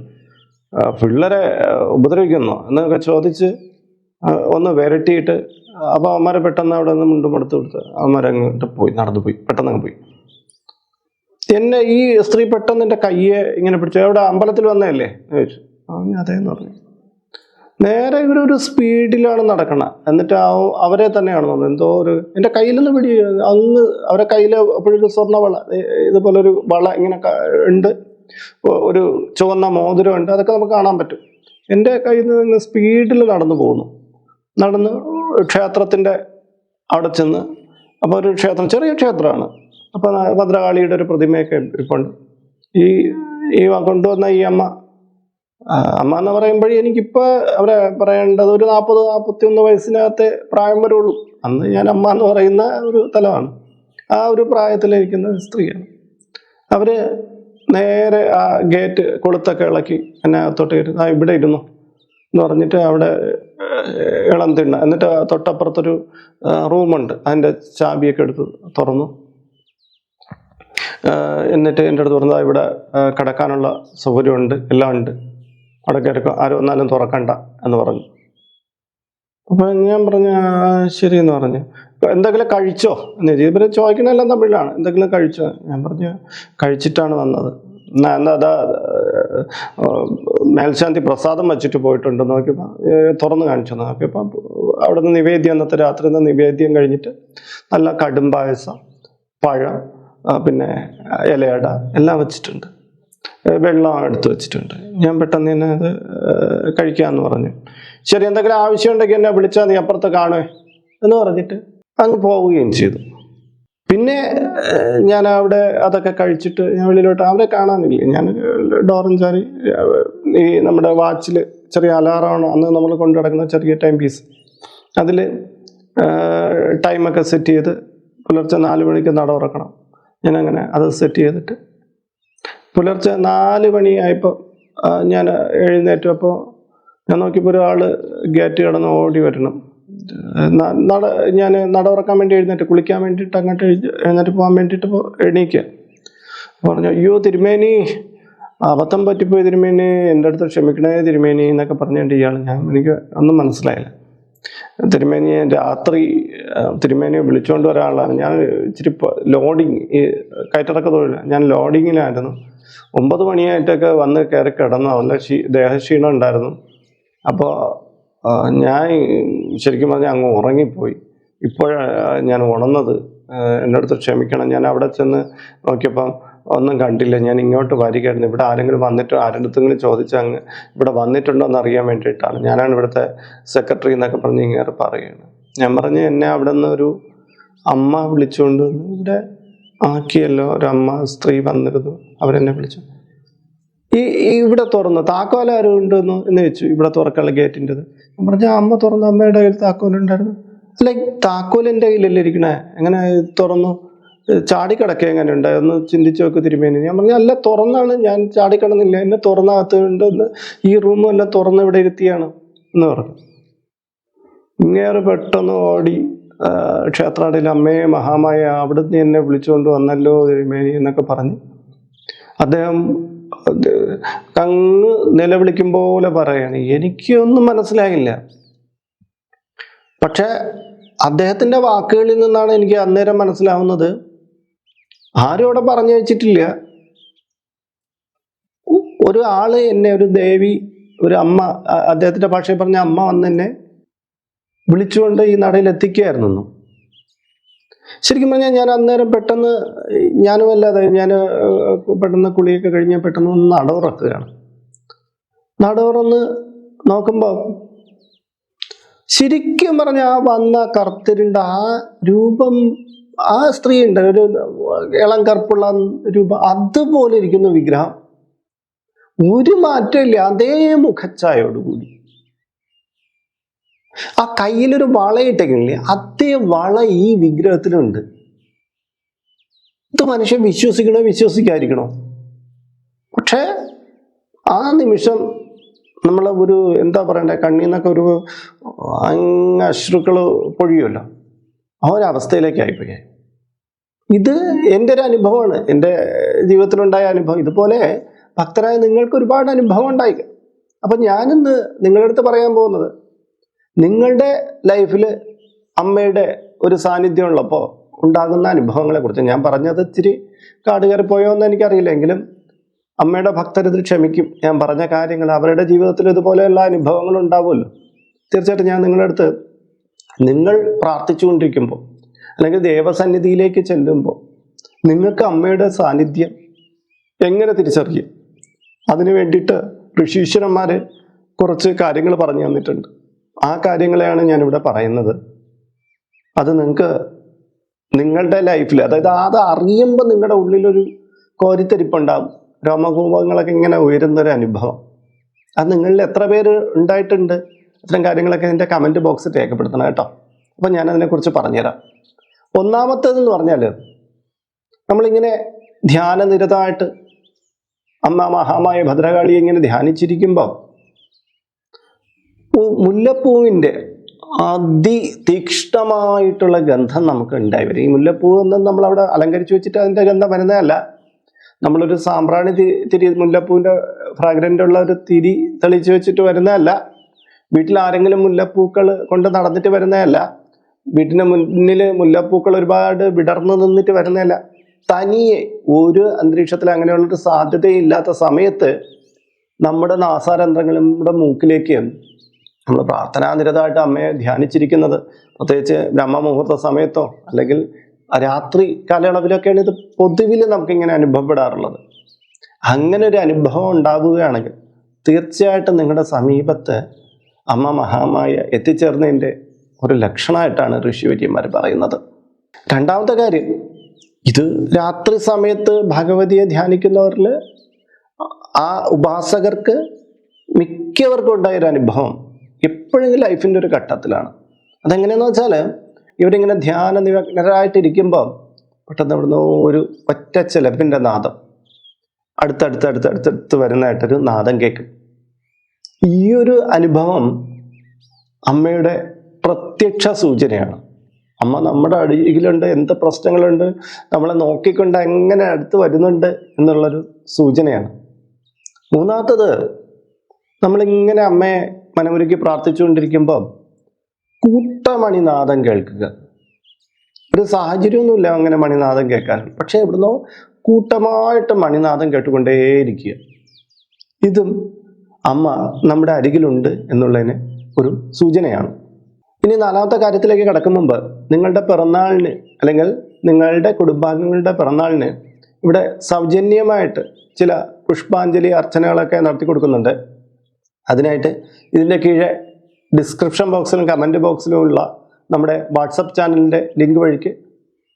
പിള്ളേരെ ഉപദ്രവിക്കുന്നു. എന്നൊക്കെ ചോദിച്ച് ഒന്ന് വിരട്ടിയിട്ട് അപ്പോൾ അവന്മാരെ പെട്ടെന്ന് അവിടെ നിന്ന് മുണ്ടും എടുത്ത് കൊടുത്ത് അമ്മമാരങ്ങോട്ട് പോയി നടന്നു പോയി പെട്ടെന്ന് അങ്ങ് പോയി. എന്നെ ഈ സ്ത്രീ പെട്ടെന്ന് എന്റെ കയ്യെ ഇങ്ങനെ പിടിച്ചു. എവിടെ? അമ്പലത്തിൽ വന്നതല്ലേ? ചോദിച്ചു. അങ്ങനെ അതേന്ന് പറഞ്ഞു. നേരെ ഇവരൊരു സ്പീഡിലാണ് നടക്കണം. എന്നിട്ട് അവരെ തന്നെയാണ് തോന്നുന്നത് എന്തോ ഒരു എന്റെ കയ്യിൽ നിന്ന് പിടി അങ്ങ് അവരെ കയ്യിൽ അപ്പോഴൊരു സ്വർണ വള ഇതുപോലെ ഒരു വള ഇങ്ങനെ ഉണ്ട്. ഒരു ചുവന്ന മോതിരം ഉണ്ട് അതൊക്കെ നമുക്ക് കാണാൻ പറ്റും. എന്റെ കയ്യിൽ നിന്ന് സ്പീഡിൽ നടന്നു പോകുന്നു. നടന്ന് ക്ഷേത്രത്തിന്റെ അവിടെ ചെന്ന്. അപ്പോൾ ഒരു ക്ഷേത്രം ചെറിയ ക്ഷേത്രമാണ്. അപ്പോൾ ഭദ്രകാളിയുടെ ഒരു പ്രതിമയൊക്കെ ഇപ്പുണ്ട് ഈ ഈ കൊണ്ടുവന്ന ഈ അമ്മ അമ്മ എന്ന് പറയുമ്പോഴേ എനിക്കിപ്പോൾ അവരെ പറയേണ്ടത് ഒരു നാൽപ്പത് നാൽപ്പത്തി ഒന്ന് വയസ്സിനകത്തെ പ്രായം വരുള്ളൂ. അന്ന് ഞാൻ അമ്മ എന്ന് പറയുന്ന ഒരു തലമാണ് ആ ഒരു പ്രായത്തിലിരിക്കുന്ന സ്ത്രീയാണ്. അവർ നേരെ ആ ഗേറ്റ് കൊളുത്തൊക്കെ ഇളക്കി എന്നെ അകത്തോട്ട് കയറ്റി ആ ഇവിടെ ഇരുന്നു. എന്ന് പറഞ്ഞിട്ട് അവിടെ ഇളം തിണ്ണ. എന്നിട്ട് തൊട്ടപ്പുറത്തൊരു റൂമുണ്ട്. അതിന്റെ ചാബിയൊക്കെ എടുത്ത് തുറന്നു. എന്നിട്ട് എന്റെ അടുത്ത് പറഞ്ഞാൽ ഇവിടെ കിടക്കാനുള്ള സൗകര്യമുണ്ട് എല്ലാം ഉണ്ട്. അവിടെ കിടക്കുക. ആരും വന്നാലും തുറക്കണ്ട എന്ന് പറഞ്ഞു. അപ്പോൾ ഞാൻ പറഞ്ഞു ശരി എന്ന് പറഞ്ഞു. എന്തെങ്കിലും കഴിച്ചോ? എന്ന് ചോദിച്ചു. ഇവർ ചോദിക്കണെല്ലാം തമിഴിലാണ്. എന്തെങ്കിലും കഴിച്ചോ? ഞാൻ പറഞ്ഞു കഴിച്ചിട്ടാണ് വന്നത്. എന്നാ അതാ മേൽശാന്തി പ്രസാദം വച്ചിട്ട് പോയിട്ടുണ്ട്. നോക്കിയപ്പോൾ തുറന്ന് കാണിച്ചു. നോക്കിയപ്പോൾ അവിടെ നിന്ന് നിവേദ്യം അന്നത്തെ രാത്രി നിന്ന് നിവേദ്യം കഴിഞ്ഞിട്ട് നല്ല കടും പായസം പഴം പിന്നെ ഇലയട എല്ലാം വെച്ചിട്ടുണ്ട്. വെള്ളം എടുത്ത് വെച്ചിട്ടുണ്ട്. ഞാൻ പെട്ടെന്ന് തന്നെ അത് കഴിക്കാമെന്ന് പറഞ്ഞു. ശരി എന്തെങ്കിലും ആവശ്യമുണ്ടെങ്കിൽ എന്നെ വിളിച്ചാൽ നീ അപ്പുറത്ത് കാണുവേ എന്ന് പറഞ്ഞിട്ട് അങ്ങ് പോവുകയും ചെയ്തു. പിന്നെ ഞാൻ അവിടെ അതൊക്കെ കഴിച്ചിട്ട് ഞാൻ വെളിയിലോട്ട് അവരെ കാണാനില്ല. ഞാൻ ഡോറും ഈ നമ്മുടെ വാച്ചിൽ ചെറിയ അലാറമാണ് അന്ന് നമ്മൾ കൊണ്ടു നടക്കുന്ന ചെറിയ ടൈം പീസ്. അതിൽ ടൈമൊക്കെ സെറ്റ് ചെയ്ത് പുലർച്ചെ നാല് മണിക്ക് നട തുറക്കണം. ഞാനങ്ങനെ അത് സെറ്റ് ചെയ്തിട്ട് പുലർച്ചെ നാല് മണിയായപ്പോൾ ഞാൻ എഴുന്നേറ്റപ്പോൾ ഞാൻ നോക്കിയപ്പോൾ ഒരാൾ ഗേറ്റ് കടന്ന് ഓടി വരണം. നട ഞാൻ നട ഉറക്കാൻ വേണ്ടി എഴുന്നേറ്റ്. കുളിക്കാൻ വേണ്ടിയിട്ട് അങ്ങോട്ട് എഴുന്നേറ്റ് പോകാൻ വേണ്ടിയിട്ട് എണീക്കുക പറഞ്ഞു അയ്യോ തിരുമേനി അബദ്ധം പറ്റിപ്പോയി തിരുമേനി. എന്റെ അടുത്ത് ക്ഷമിക്കണേ തിരുമേനി എന്നൊക്കെ പറഞ്ഞുകൊണ്ട് ഇയാൾ ഞാൻ എനിക്ക് ഒന്നും മനസ്സിലായില്ല. തിരുമേനിയെ രാത്രി തിരുമേനിയെ വിളിച്ചുകൊണ്ട് ഒരാളാണ് ഞാൻ ഇച്ചിരി ലോഡിങ് ഈ കയറ്റിറക്ക തൊഴിൽ ഞാൻ ലോഡിങ്ങിലായിരുന്നു ഒമ്പത് മണിയായിട്ടൊക്കെ വന്ന് കയറി കിടന്നു. അവന്റെ ക്ഷീ ദേഹക്ഷീണം ഉണ്ടായിരുന്നു. അപ്പോൾ ഞാൻ ശരിക്കും പറഞ്ഞാൽ അങ്ങ് ഉറങ്ങിപ്പോയി. ഇപ്പോഴാണ് ഞാൻ ഉണർന്നത്. എന്റെ അടുത്ത് ക്ഷമിക്കണം. ഞാൻ അവിടെ ചെന്ന് നോക്കിയപ്പം ഒന്നും കണ്ടില്ല. ഞാൻ ഇങ്ങോട്ട് വരികയായിരുന്നു. ഇവിടെ ആരെങ്കിലും വന്നിട്ട് ആരുടെ അടുത്തെങ്കിലും ചോദിച്ചാൽ അങ്ങ് ഇവിടെ വന്നിട്ടുണ്ടോ എന്ന് അറിയാൻ വേണ്ടിയിട്ടാണ്. ഞാനാണ് ഇവിടുത്തെ സെക്രട്ടറി എന്നൊക്കെ പറഞ്ഞ് ഇങ്ങനെ പറയുകയാണ് ഞാൻ പറഞ്ഞ് എന്നെ അവിടെ നിന്ന് ഒരു അമ്മ വിളിച്ചുകൊണ്ട് ഇവിടെ ആക്കിയല്ലോ. ഒരു അമ്മ സ്ത്രീ വന്നിരുന്നു. അവരെന്നെ വിളിച്ചു. ഈ ഇവിടെ തുറന്നു താക്കോൽ ആരും എന്ന് വെച്ചു ഇവിടെ തുറക്കാനുള്ള ഗേറ്റിന്റെത്. ഞാൻ പറഞ്ഞു അമ്മ തുറന്നു അമ്മയുടെ കയ്യിൽ താക്കോലുണ്ടായിരുന്നു അല്ല താക്കോൽ എന്റെ കയ്യിലല്ലേ ഇരിക്കണേ? എങ്ങനെ തുറന്നു? ചാടിക്കിടക്കുക എങ്ങനെ ഒന്ന് ചിന്തിച്ചു നോക്ക് തിരുമേനി. ഞാൻ പറഞ്ഞു അല്ല തുറന്നാണ്. ഞാൻ ചാടിക്കിടന്നില്ല. എന്നെ തുറന്നാകത്തുണ്ടെന്ന് ഈ റൂമും എല്ലാം തുറന്ന് ഇവിടെ ഇരുത്തിയാണ്. എന്ന് പറഞ്ഞു. ഇങ്ങേറെ പെട്ടെന്ന് ഓടി ക്ഷേത്രാടിൽ അമ്മയെ മഹാമായ അവിടുന്ന് എന്നെ വിളിച്ചുകൊണ്ട് വന്നല്ലോ തിരുമേനി എന്നൊക്കെ പറഞ്ഞു. അദ്ദേഹം കങ്ങ് നിലവിളിക്കും പോലെ പറയാണ്. എനിക്കൊന്നും മനസ്സിലായില്ല. പക്ഷെ അദ്ദേഹത്തിന്റെ വാക്കുകളിൽ നിന്നാണ് എനിക്ക് അന്നേരം മനസ്സിലാവുന്നത്. ആരും അവിടെ പറഞ്ഞു വെച്ചിട്ടില്ല. ഒരു ആൾ എന്നെ ഒരു ദേവി ഒരു അമ്മ അദ്ദേഹത്തിന്റെ ഭാഷയിൽ പറഞ്ഞ അമ്മ വന്ന് എന്നെ വിളിച്ചുകൊണ്ട് ഈ നടയിൽ എത്തിക്കുകയായിരുന്നു ശരിക്കും പറഞ്ഞാൽ ഞാൻ അന്നേരം പെട്ടെന്ന് ഞാനും അല്ലാതെ ഞാൻ പെട്ടെന്ന് കുളിയൊക്കെ കഴിഞ്ഞ് പെട്ടെന്ന് ഒന്ന് നടവുറക്കുകയാണ്. നടവുറന്ന് നോക്കുമ്പോൾ ശരിക്കും പറഞ്ഞാൽ ആ വന്ന കറുത്തിരുണ്ട ആ രൂപം ആ സ്ത്രീ ഉണ്ട്. ഒരു ഇളം കറുപ്പുള്ള രൂപം. അതുപോലെ ഇരിക്കുന്ന വിഗ്രഹം. ഒരു മാറ്റമില്ല. അതേ മുഖച്ചായോടുകൂടി ആ കയ്യിലൊരു വളയിട്ടെങ്കിലേ അതേ വള ഈ വിഗ്രഹത്തിലുണ്ട്. ഇത് മനുഷ്യൻ വിശ്വസിക്കണോ? വിശ്വസിക്കാതിരിക്കണോ? പക്ഷേ ആ നിമിഷം നമ്മൾ ഒരു എന്താ പറയണ്ടേ കണ്ണീന്നൊക്കെ ഒരു അങ്ങ് അശ്രുക്കൾ പൊഴിയുമല്ലോ. ആ ഒരു അവസ്ഥയിലേക്കായിപ്പോയി ഇത് എന്റെ ഒരു അനുഭവമാണ്. എന്റെ ജീവിതത്തിലുണ്ടായ അനുഭവം. ഇതുപോലെ ഭക്തരായ നിങ്ങൾക്ക് ഒരുപാട് അനുഭവം ഉണ്ടായി. അപ്പം ഞാനിന്ന് നിങ്ങളുടെ അടുത്ത് പറയാൻ പോകുന്നത് നിങ്ങളുടെ ലൈഫിൽ അമ്മയുടെ ഒരു സാന്നിധ്യം ഉള്ളപ്പോൾ ഉണ്ടാകുന്ന അനുഭവങ്ങളെ കുറിച്ച്. ഞാൻ പറഞ്ഞത് ഇച്ചിരി കാട് കയറി പോയോ എന്ന് എനിക്കറിയില്ല എങ്കിലും അമ്മയുടെ ഭക്തരിത് ക്ഷമിക്കും. ഞാൻ പറഞ്ഞ കാര്യങ്ങൾ അവരുടെ ജീവിതത്തിൽ ഇതുപോലെയുള്ള അനുഭവങ്ങൾ ഉണ്ടാവുമല്ലോ. തീർച്ചയായിട്ടും ഞാൻ നിങ്ങളുടെ അടുത്ത് നിങ്ങൾ പ്രാർത്ഥിച്ചുകൊണ്ടിരിക്കുമ്പോൾ അല്ലെങ്കിൽ ദേവസന്നിധിയിലേക്ക് ചെല്ലുമ്പോൾ നിങ്ങൾക്ക് അമ്മയുടെ സാന്നിധ്യം എങ്ങനെ തിരിച്ചറിയും? അതിനു വേണ്ടിയിട്ട് ഋഷീശ്വരന്മാർ കുറച്ച് കാര്യങ്ങൾ പറഞ്ഞു തന്നിട്ടുണ്ട്. ആ കാര്യങ്ങളെയാണ് ഞാനിവിടെ പറയുന്നത്. അത് നിങ്ങൾക്ക് നിങ്ങളുടെ ലൈഫിൽ അതായത് അത് അറിയുമ്പോൾ നിങ്ങളുടെ ഉള്ളിലൊരു കോരിത്തെരിപ്പുണ്ടാകും. രോമകൂപങ്ങളൊക്കെ ഇങ്ങനെ ഉയരുന്നൊരു അനുഭവം അത് നിങ്ങളിൽ എത്ര പേര് ഉണ്ടായിട്ടുണ്ട്? അത്തരം കാര്യങ്ങളൊക്കെ എന്റെ കമന്റ് ബോക്സിൽ രേഖപ്പെടുത്തണം കേട്ടോ. അപ്പോൾ ഞാൻ അതിനെക്കുറിച്ച് പറഞ്ഞുതരാം. ഒന്നാമത്തേതെന്ന് പറഞ്ഞാൽ നമ്മളിങ്ങനെ ധ്യാനനിരതായിട്ട് അമ്മ മഹാമായ ഭദ്രകാളിയെ ഇങ്ങനെ ധ്യാനിച്ചിരിക്കുമ്പോൾ മുല്ലപ്പൂവിന്റെ അതിതീക്ഷ്ണമായിട്ടുള്ള ഗന്ധം നമുക്ക് ഉണ്ടായി വരും ഈ മുല്ലപ്പൂ എന്ന് നമ്മളവിടെ അലങ്കരിച്ചു വെച്ചിട്ട് അതിന്റെ ഗന്ധം വരുന്നതല്ല. നമ്മളൊരു സാമ്പ്രാണി തിരി മുല്ലപ്പൂവിന്റെ ഫ്രാഗ്രന്റ് ഉള്ള ഒരു തിരി തെളിച്ച് വെച്ചിട്ട് വരുന്നതല്ല. വീട്ടിൽ ആരെങ്കിലും മുല്ലപ്പൂക്കൾ കൊണ്ട് നടന്നിട്ട് വരുന്നതല്ല. വീട്ടിന് മുന്നിൽ മുല്ലപ്പൂക്കൾ ഒരുപാട് വിടർന്നു നിന്നിട്ട് വരുന്നതല്ല. തനിയെ ഒരു അന്തരീക്ഷത്തിൽ അങ്ങനെയുള്ളൊരു സാധ്യതയില്ലാത്ത സമയത്ത് നമ്മുടെ നാസാരന്ധ്രങ്ങളും നമ്മുടെ മൂക്കിലേക്ക് നമ്മൾ പ്രാർത്ഥനാനിരതമായിട്ട് അമ്മയെ ധ്യാനിച്ചിരിക്കുന്നത്. പ്രത്യേകിച്ച് ബ്രഹ്മമുഹൂർത്ത സമയത്തോ അല്ലെങ്കിൽ രാത്രി കാലയളവിലൊക്കെയാണ് ഇത് പൊതുവിൽ നമുക്കിങ്ങനെ അനുഭവപ്പെടാറുള്ളത്. അങ്ങനെ ഒരു അനുഭവം ഉണ്ടാവുകയാണെങ്കിൽ തീർച്ചയായിട്ടും നിങ്ങളുടെ സമീപത്ത് അമ്മ മഹാമായ എത്തിച്ചേർന്നതിന്റെ ഒരു ലക്ഷണമായിട്ടാണ് ഋഷിവര്യന്മാർ പറയുന്നത്. രണ്ടാമത്തെ കാര്യം ഇത് രാത്രി സമയത്ത് ഭഗവതിയെ ധ്യാനിക്കുന്നവരിൽ ആ ഉപാസകർക്ക് മിക്കവർക്കും ഉണ്ടായ ഒരു അനുഭവം എപ്പോഴെങ്കിലും ലൈഫിന്റെ ഒരു ഘട്ടത്തിലാണ്. അതെങ്ങനെയെന്ന് വെച്ചാൽ ഇവരിങ്ങനെ ധ്യാന നിമഗ്നരായിട്ടിരിക്കുമ്പോൾ പെട്ടെന്ന് ഇവിടുന്ന് ഒരു ഒറ്റ ചിലപ്പിന്റെ നാദം അടുത്തടുത്ത് അടുത്തടുത്തടുത്ത് വരുന്നതായിട്ടൊരു നാദം കേൾക്കും. ഈ ഒരു അനുഭവം അമ്മയുടെ പ്രത്യക്ഷ സൂചനയാണ്. അമ്മ നമ്മുടെ അടിയിലുണ്ട് എന്ത് പ്രശ്നങ്ങളുണ്ട് നമ്മളെ നോക്കിക്കൊണ്ട് എങ്ങനെ അടുത്ത് വരുന്നുണ്ട് എന്നുള്ളൊരു സൂചനയാണ്. മൂന്നാമത്തത് നമ്മളിങ്ങനെ അമ്മയെ മനമുരുക്കി പ്രാർത്ഥിച്ചുകൊണ്ടിരിക്കുമ്പോൾ കൂട്ടമണിനാദം കേൾക്കുക. ഒരു സാഹചര്യമൊന്നുമില്ല അങ്ങനെ മണിനാഥം കേൾക്കാൻ. പക്ഷേ ഇവിടുന്ന് കൂട്ടമായിട്ട് മണിനാഥം കേട്ടുകൊണ്ടേയിരിക്കുക. ഇതും അമ്മ നമ്മുടെ അരികിലുണ്ട് എന്നുള്ളതിന് ഒരു സൂചനയാണ്. ഇനി നാലാമത്തെ കാര്യത്തിലേക്ക് കടക്കും മുമ്പ് നിങ്ങളുടെ പിറന്നാളിന് അല്ലെങ്കിൽ നിങ്ങളുടെ കുടുംബാംഗങ്ങളുടെ പിറന്നാളിന് ഇവിടെ സൗജന്യമായിട്ട് ചില പുഷ്പാഞ്ജലി അർച്ചനകളൊക്കെ നടത്തി കൊടുക്കുന്നുണ്ട്. അതിനായിട്ട് ഇതിന്റെ കീഴെ ഡിസ്ക്രിപ്ഷൻ ബോക്സിലും കമന്റ് ബോക്സിലും ഉള്ള നമ്മുടെ വാട്സപ്പ് ചാനലിന്റെ ലിങ്ക് വഴിക്ക്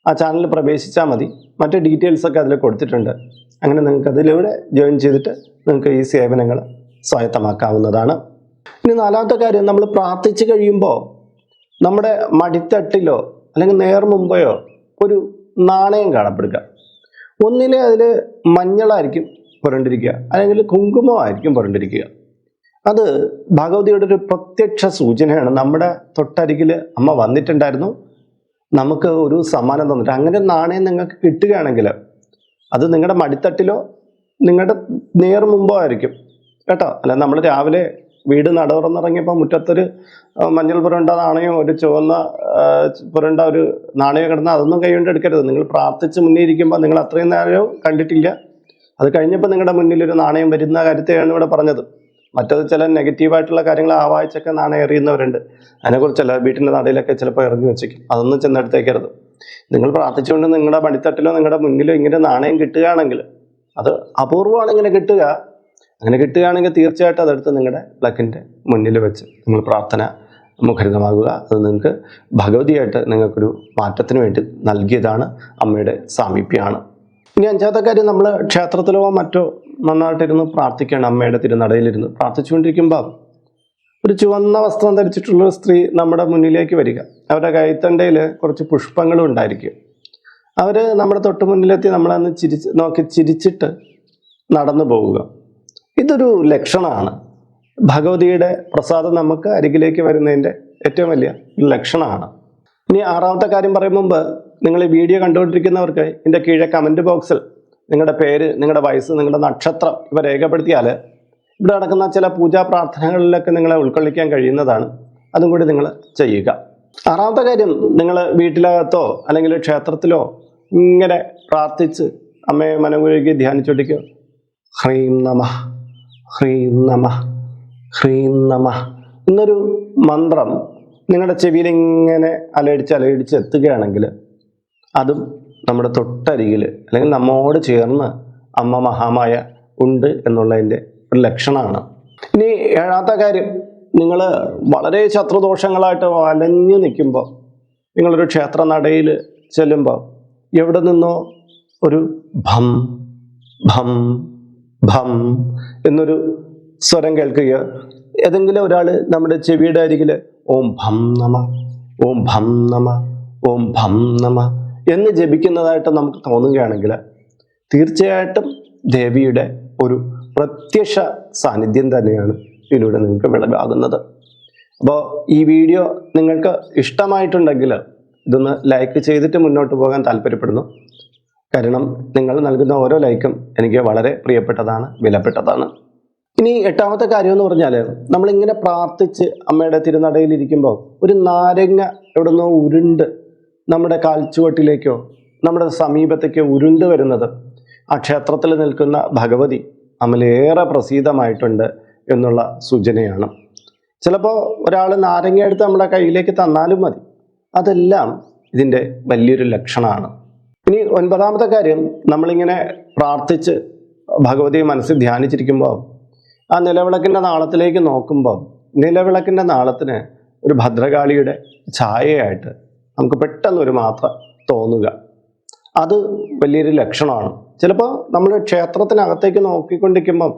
ആ ചാനലിൽ പ്രവേശിച്ചാൽ മതി. മറ്റ് ഡീറ്റെയിൽസൊക്കെ അതിൽ കൊടുത്തിട്ടുണ്ട്. അങ്ങനെ നിങ്ങൾക്ക് അതിലൂടെ ജോയിൻ ചെയ്തിട്ട് നിങ്ങൾക്ക് ഈ സേവനങ്ങൾ സ്വായത്തമാക്കാവുന്നതാണ്. ഇനി നാലാമത്തെ കാര്യം നമ്മൾ പ്രാർത്ഥിച്ചു കഴിയുമ്പോൾ നമ്മുടെ മടിത്തട്ടിലോ അല്ലെങ്കിൽ നേർ മുമ്പയോ ഒരു നാണയം കാണപ്പെടുക. ഒന്നിലെ അതിൽ മഞ്ഞളായിരിക്കും പുരണ്ടിരിക്കുക അല്ലെങ്കിൽ കുങ്കുമമായിരിക്കും പുരണ്ടിരിക്കുക. അത് ഭഗവതിയുടെ ഒരു പ്രത്യക്ഷ സൂചനയാണ്. നമ്മുടെ തൊട്ടരികിൽ അമ്മ വന്നിട്ടുണ്ടായിരുന്നു. നമുക്ക് ഒരു സമ്മാനം തന്നിട്ട് അങ്ങനെ നാണയം നിങ്ങൾക്ക് കിട്ടുകയാണെങ്കിൽ അത് നിങ്ങളുടെ മടിത്തട്ടിലോ നിങ്ങളുടെ നേർ മുമ്പോ ആയിരിക്കും. കേട്ടോ. അല്ല നമ്മൾ രാവിലെ വീട് നട തുറന്നിറങ്ങിയപ്പോൾ മുറ്റത്തൊരു മഞ്ഞൾ പുരണ്ട നാണയം ഒരു ചുവന്ന പുരണ്ട ഒരു നാണയം കിടന്ന അതൊന്നും കൈകൊണ്ട് എടുക്കരുത്. നിങ്ങൾ പ്രാർത്ഥിച്ച് മുന്നേ ഇരിക്കുമ്പോൾ നിങ്ങൾ അത്രയും നേരവും കണ്ടിട്ടില്ല. അത് കഴിഞ്ഞപ്പോൾ നിങ്ങളുടെ മുന്നിൽ ഒരു നാണയം വരുന്ന കാര്യത്തെയാണ് ഇവിടെ പറഞ്ഞത്. മറ്റത് ചില നെഗറ്റീവായിട്ടുള്ള കാര്യങ്ങൾ ആവാഴ്ചയൊക്കെ നാണയം എറിയുന്നവരുണ്ട്. അതിനെക്കുറിച്ചല്ല വീട്ടിന്റെ നടയിലൊക്കെ ചിലപ്പോൾ ഇറങ്ങി വെച്ചേക്കും അതൊന്നും ചെന്നെടുത്തേക്കരുത് നിങ്ങൾ പ്രാർത്ഥിച്ചുകൊണ്ട് നിങ്ങളുടെ പണിത്തട്ടിലോ നിങ്ങളുടെ മുന്നിലോ ഇങ്ങനെ നാണയം കിട്ടുകയാണെങ്കിൽ അത് അപൂർവമാണ് ഇങ്ങനെ കിട്ടുക. അങ്ങനെ കിട്ടുകയാണെങ്കിൽ തീർച്ചയായിട്ടും അതെടുത്ത് നിങ്ങളുടെ പ്ലക്കിന്റെ മുന്നിൽ വെച്ച് നിങ്ങൾ പ്രാർത്ഥന മുഖരിതമാകുക അത് നിങ്ങൾക്ക് ഭഗവതിയായിട്ട് നിങ്ങൾക്കൊരു മാറ്റത്തിന് വേണ്ടി നൽകിയതാണ് അമ്മയുടെ സാമീപ്യമാണ്. ഇനി അഞ്ചാമത്തെ കാര്യം നമ്മൾ ക്ഷേത്രത്തിലോ മറ്റോ നന്നായിട്ടിരുന്ന് പ്രാർത്ഥിക്കുകയാണ് അമ്മയുടെ തിരുനടയിലിരുന്ന്. പ്രാർത്ഥിച്ചുകൊണ്ടിരിക്കുമ്പോൾ ഒരു ചുവന്ന വസ്ത്രം ധരിച്ചിട്ടുള്ള ഒരു സ്ത്രീ നമ്മുടെ മുന്നിലേക്ക് വരിക. അവരുടെ കൈത്തണ്ടയിൽ കുറച്ച് പുഷ്പങ്ങളും ഉണ്ടായിരിക്കും. അവർ നമ്മുടെ തൊട്ട് മുന്നിലെത്തി നമ്മളന്ന് ചിരിച്ച് നോക്കി ചിരിച്ചിട്ട് നടന്നു പോവുക. ഇതൊരു ലക്ഷണമാണ്. ഭഗവതിയുടെ പ്രസാദം നമുക്ക് അരികിലേക്ക് വരുന്നതിന്റെ ഏറ്റവും വലിയ ലക്ഷണമാണ്. ഇനി ആറാമത്തെ കാര്യം പറയും മുമ്പ് നിങ്ങൾ ഈ വീഡിയോ കണ്ടുകൊണ്ടിരിക്കുന്നവർക്ക് ഇതിന്റെ കീഴെ കമന്റ് ബോക്സിൽ നിങ്ങളുടെ പേര് നിങ്ങളുടെ വയസ്സ് നിങ്ങളുടെ നക്ഷത്രം ഇവ രേഖപ്പെടുത്തിയാൽ ഇവിടെ നടക്കുന്ന ചില പൂജാ പ്രാർത്ഥനകളിലൊക്കെ നിങ്ങളെ ഉൾക്കൊള്ളിക്കാൻ കഴിയുന്നതാണ്. അതും കൂടി നിങ്ങൾ ചെയ്യുക. ആറാമത്തെ കാര്യം നിങ്ങൾ വീട്ടിലകത്തോ അല്ലെങ്കിൽ ക്ഷേത്രത്തിലോ ഇങ്ങനെ പ്രാർത്ഥിച്ച് അമ്മയെ മനമുരുകി ധ്യാനിച്ചോട്ടിക്കോ ഹ്രീം നമ. ഹ്രീം നമ ഹ്രീം നമ. എന്നൊരു മന്ത്രം നിങ്ങളുടെ ചെവിയിൽ ഇങ്ങനെ അലയടിച്ച് അലയടിച്ച് എത്തുകയാണെങ്കിൽ അതും നമ്മുടെ തൊട്ടരികിൽ അല്ലെങ്കിൽ നമ്മോട് ചേർന്ന് അമ്മ മഹാമായ ഉണ്ട് എന്നുള്ളതിന്റെ ഒരു ലക്ഷണമാണ്. ഇനി ഏഴാത്ത കാര്യം നിങ്ങൾ വളരെ ശത്രുദോഷങ്ങളായിട്ട് വലഞ്ഞു നിൽക്കുമ്പോൾ നിങ്ങളൊരു ക്ഷേത്ര നടയിൽ ചെല്ലുമ്പോൾ എവിടെ നിന്നോ ഒരു ഭം ഭം ഭം എന്നൊരു സ്വരം കേൾക്കുകയോ ഏതെങ്കിലും ഒരാൾ നമ്മുടെ ചെവിയുടെ അരികിൽ ഓം ഭം നമ ഓം ഭം നമ ഓം ഭം നമ എന്ന് ജപിക്കുന്നതായിട്ട് നമുക്ക് തോന്നുകയാണെങ്കിൽ തീർച്ചയായിട്ടും ദേവിയുടെ ഒരു പ്രത്യക്ഷ സാന്നിധ്യം തന്നെയാണ് ഇതിലൂടെ നിങ്ങൾക്ക് വിളവാകുന്നത് അപ്പോൾ ഈ വീഡിയോ നിങ്ങൾക്ക് ഇഷ്ടമായിട്ടുണ്ടെങ്കിൽ ഇതൊന്ന് ലൈക്ക് ചെയ്തിട്ട് മുന്നോട്ട് പോകാൻ താല്പര്യപ്പെടുന്നു. കാരണം നിങ്ങൾ നൽകുന്ന ഓരോ ലൈക്കും എനിക്ക് വളരെ പ്രിയപ്പെട്ടതാണ് വിലപ്പെട്ടതാണ്. ഇനി എട്ടാമത്തെ കാര്യം എന്ന് പറഞ്ഞാൽ നമ്മളിങ്ങനെ പ്രാർത്ഥിച്ച് അമ്മയുടെ തിരുനടയിൽ ഇരിക്കുമ്പോൾ ഒരു നാരങ്ങ എവിടുന്നോ ഉരുണ്ട് നമ്മുടെ കാൽച്ചുവട്ടിലേക്കോ നമ്മുടെ സമീപത്തേക്കോ ഉരുണ്ട് വരുന്നത് ആ ക്ഷേത്രത്തിൽ നിൽക്കുന്ന ഭഗവതി അമലേറെ പ്രസീതമായിട്ടുണ്ട് എന്നുള്ള സൂചനയാണ്. ചിലപ്പോൾ ഒരാൾ നാരങ്ങ എടുത്ത് നമ്മുടെ കയ്യിലേക്ക് തന്നാലും മതി. അതെല്ലാം ഇതിന്റെ വലിയൊരു ലക്ഷണമാണ്. ഇനി ഒൻപതാമത്തെ കാര്യം നമ്മളിങ്ങനെ പ്രാർത്ഥിച്ച് ഭഗവതിയെ മനസ്സിൽ ധ്യാനിച്ചിരിക്കുമ്പോൾ ആ നിലവിളക്കിന്റെ നാളത്തിലേക്ക് നോക്കുമ്പോൾ നിലവിളക്കിന്റെ നാളത്തിന് ഒരു ഭദ്രകാളിയുടെ ഛായയായിട്ട് നമുക്ക് പെട്ടെന്ന് ഒരു മാത്ര തോന്നുക. അത് വലിയൊരു ലക്ഷണമാണ്. ചിലപ്പോൾ നമ്മൾ ക്ഷേത്രത്തിനകത്തേക്ക് നോക്കിക്കൊണ്ടിരിക്കുമ്പം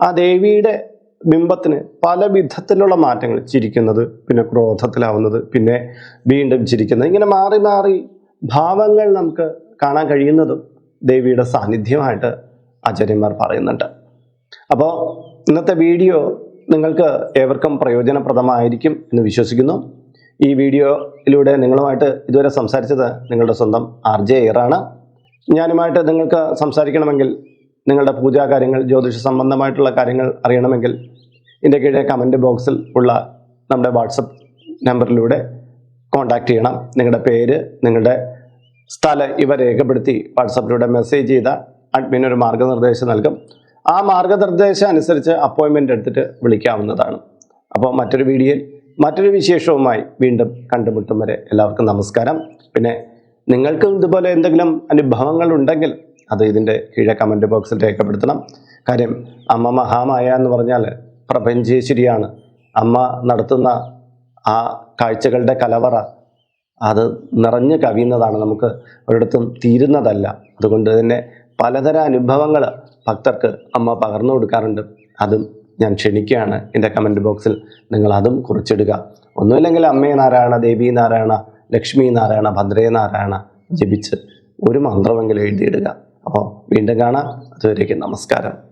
ആ ദേവിയുടെ ബിംബത്തിന് പല വിധത്തിലുള്ള മാറ്റങ്ങൾ ചിരിക്കുന്നത് പിന്നെ ക്രോധത്തിലാവുന്നത് പിന്നെ വീണ്ടും ചിരിക്കുന്നത് ഇങ്ങനെ മാറി മാറി ഭാവങ്ങൾ നമുക്ക് കാണാൻ കഴിയുന്നതും ദേവിയുടെ സാന്നിധ്യമായിട്ട് ആചാര്യന്മാർ പറയുന്നുണ്ട്. അപ്പോൾ ഇന്നത്തെ വീഡിയോ നിങ്ങൾക്ക് ഏവർക്കും പ്രയോജനപ്രദമായിരിക്കും എന്ന് വിശ്വസിക്കുന്നു. ഈ വീഡിയോയിലൂടെ നിങ്ങളുമായിട്ട് ഇതുവരെ സംസാരിച്ചത് നിങ്ങളുടെ സ്വന്തം ആർ ജെ എയറാണ് ഞാനുമായിട്ട് നിങ്ങൾക്ക് സംസാരിക്കണമെങ്കിൽ നിങ്ങളുടെ പൂജാ കാര്യങ്ങൾ ജ്യോതിഷ സംബന്ധമായിട്ടുള്ള കാര്യങ്ങൾ അറിയണമെങ്കിൽ ഇതിന്റെ കീഴെ കമന്റ് ബോക്സിൽ ഉള്ള നമ്മുടെ വാട്സപ്പ് നമ്പറിലൂടെ കോൺടാക്റ്റ് ചെയ്യണം. നിങ്ങളുടെ പേര് നിങ്ങളുടെ സ്ഥലം ഇവ രേഖപ്പെടുത്തി വാട്സപ്പിലൂടെ മെസ്സേജ് ചെയ്ത അഡ്മിൻ ഒരു മാർഗനിർദ്ദേശം നൽകും. ആ മാർഗനിർദ്ദേശം അനുസരിച്ച് അപ്പോയിൻമെന്റ് എടുത്തിട്ട് വിളിക്കാവുന്നതാണ്. അപ്പോൾ മറ്റൊരു വീഡിയോയിൽ മറ്റൊരു വിശേഷവുമായി വീണ്ടും കണ്ടുമുട്ടും വരെ എല്ലാവർക്കും നമസ്കാരം. പിന്നെ നിങ്ങൾക്കും ഇതുപോലെ എന്തെങ്കിലും അനുഭവങ്ങൾ ഉണ്ടെങ്കിൽ അത് ഇതിന്റെ കീഴെ കമന്റ് ബോക്സിൽ രേഖപ്പെടുത്തണം. കാര്യം അമ്മ മഹാമായ എന്ന് പറഞ്ഞാൽ പ്രപഞ്ചേശ്വരിയാണ്. അമ്മ നടത്തുന്ന ആ കാഴ്ചകളുടെ കലവറ അത് നിറഞ്ഞു കവിയുന്നതാണ് നമുക്ക് ഒരിടത്തും തീരുന്നതല്ല. അതുകൊണ്ട് തന്നെ പലതര അനുഭവങ്ങൾ ഭക്തർക്ക് അമ്മ പകർന്നു കൊടുക്കാറുണ്ട്. അതും ഞാൻ ക്ഷണിക്കുകയാണ്. എന്റെ കമന്റ് ബോക്സിൽ നിങ്ങൾ അതും കുറിച്ചിടുക. ഒന്നുമില്ലെങ്കിൽ അമ്മേ നാരായണ ദേവി നാരായണ ലക്ഷ്മി നാരായണ ഭദ്രേ നാരായണ ജപിച്ച് ഒരു മന്ത്രമെങ്കിലും എഴുതിയിടുക. അപ്പോൾ വീണ്ടും കാണാം. അതുവരേക്കും നമസ്കാരം.